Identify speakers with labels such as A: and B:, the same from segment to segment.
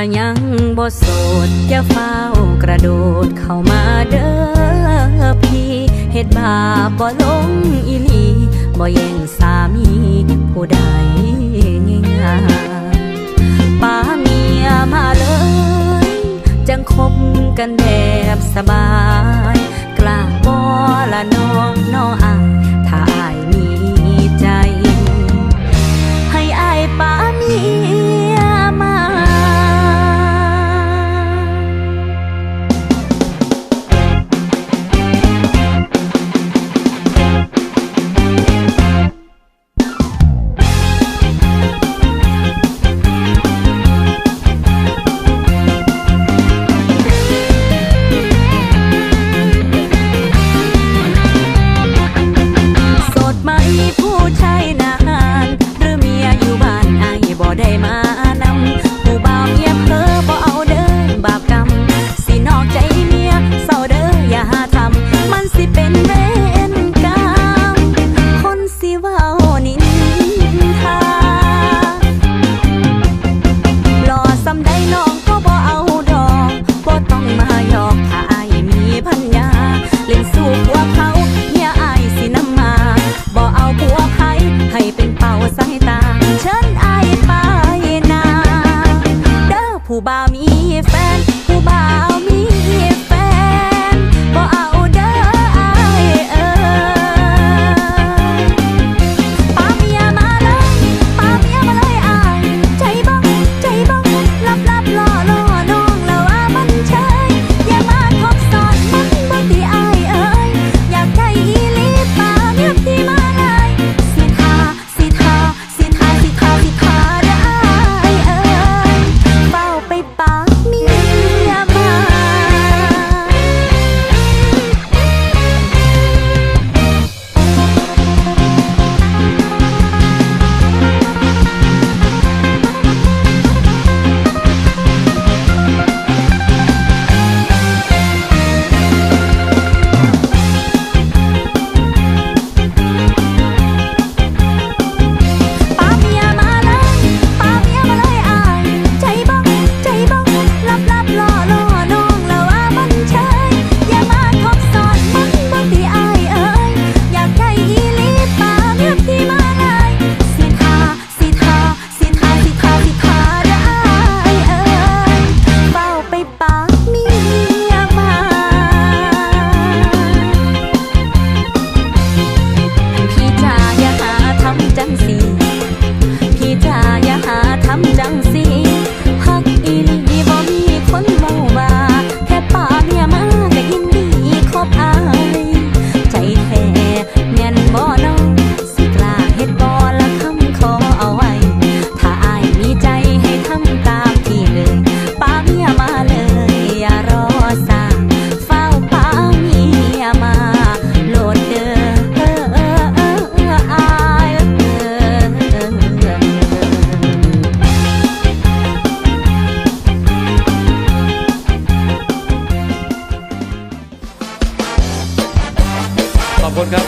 A: ถ้ายังบ่โสดจะเฝ้ากระโดดเข้ามาเด้อพี่เหตุบาปบ่ลงอีลีบ่แย่งสามีผู้ใดง่ายป้าเมียมาเลย จังคบกันแบบสบาย คนครั
B: บ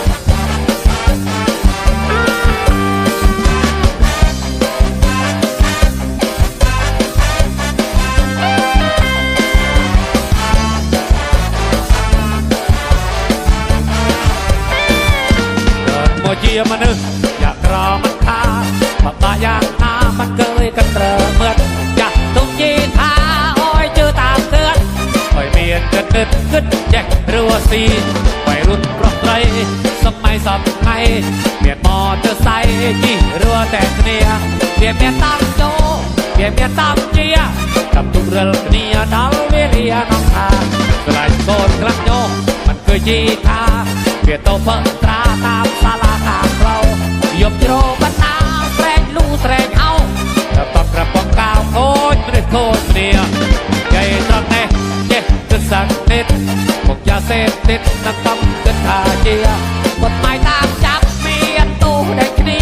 B: ជាមមនុស្សយ៉ាក្រមិនថាបបាយ៉ាណាមិនកើយកត្រមឺតចាស់ទុំជីថាអើយជឿតាមទឿនហើយមានចិត្តគិតគិតចេះរស់ស៊ីហើយរត់ប្រ ไรสมัยสอบไงเบียดมอเตอร์ไซค์ที่รือแต่เนียเบียดเบียดตามโจเบียดเบียดตามเจียกับทุกเรื่องเนียดาวเวลียน้องทาสลายโซนกลับโยมันเคยจีทาเบียดโตเฟิดตราตามซาลาตามเรายบโยบันนาแรงลู่แรงเอากระปอกกระปองกาวโคตรโคตรเนียใหญ่ตอนเน่เย่จะสักนิดพวกยาเสพติดนักต้อ ថាជាពុតម៉ៃតាមចាប់មានទោសដូចគ្នា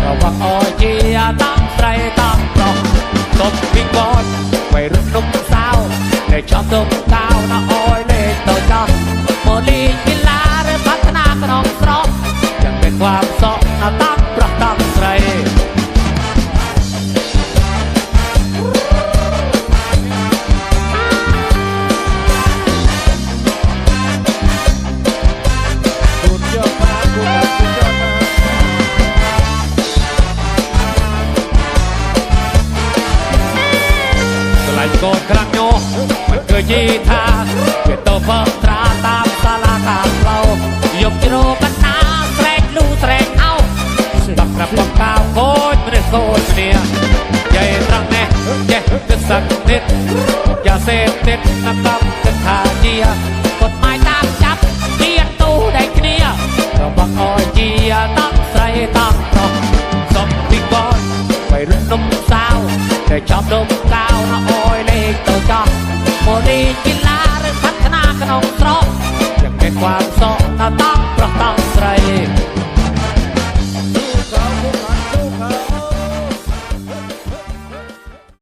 B: ប្រវត្តិអោជាតាមស្រីតាមប្រុសសុំពីកូនវៃរត់នំសាវតែចាប់ទុំតាវណាអោយ Codránio, Mancoyi Ta, Que Topo Trata, Sala Ta Flow, Yop Kiro Kana, Trek Lu Trek Au, Bak Rap Bak Kau, Kod Mene Kod Mene, Yai Trang Ne, Ye Kesak Nit, Ya Se Nit, Nakam Ketha Dia,